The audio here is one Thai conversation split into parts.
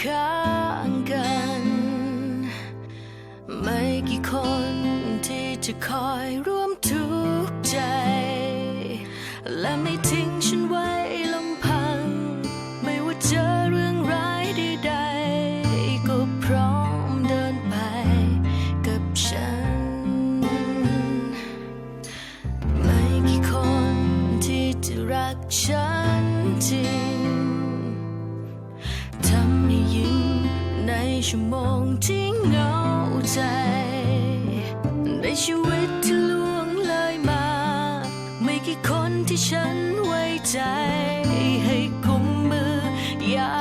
ข้างกัน ไม่กี่คนที่จะคอยร่วมทุกข์ใจ และไม่ทิ้งฉันไว้ ชั่วโมงที่เหงาใจในชีวิตที่ล่วงเลยมา ไม่กี่คนที่ฉันไว้ใจ ให้กุมมืออย่า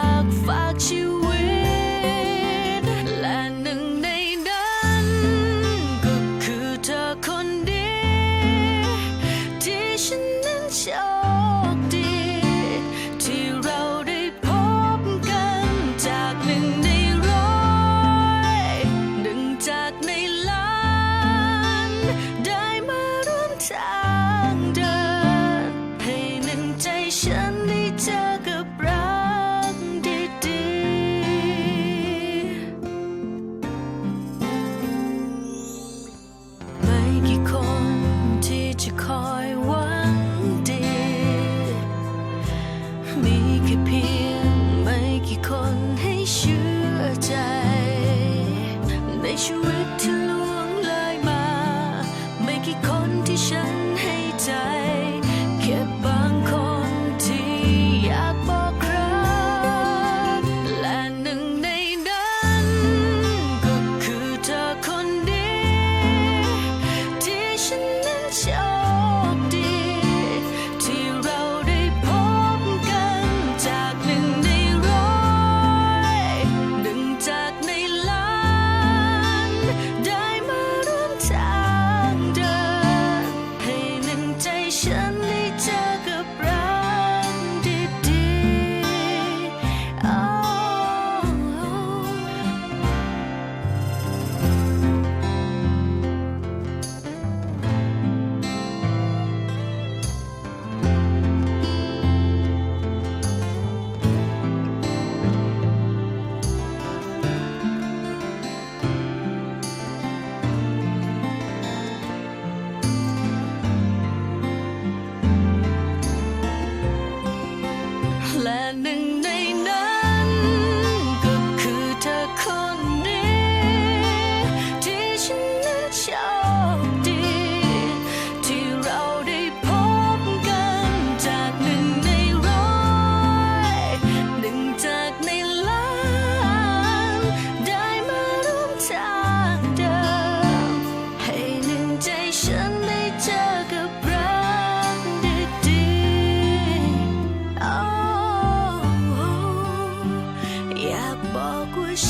landing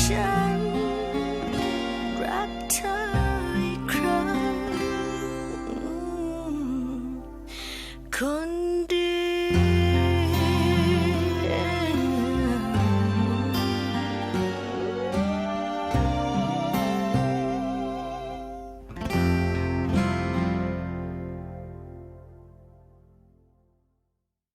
ocean ragtime.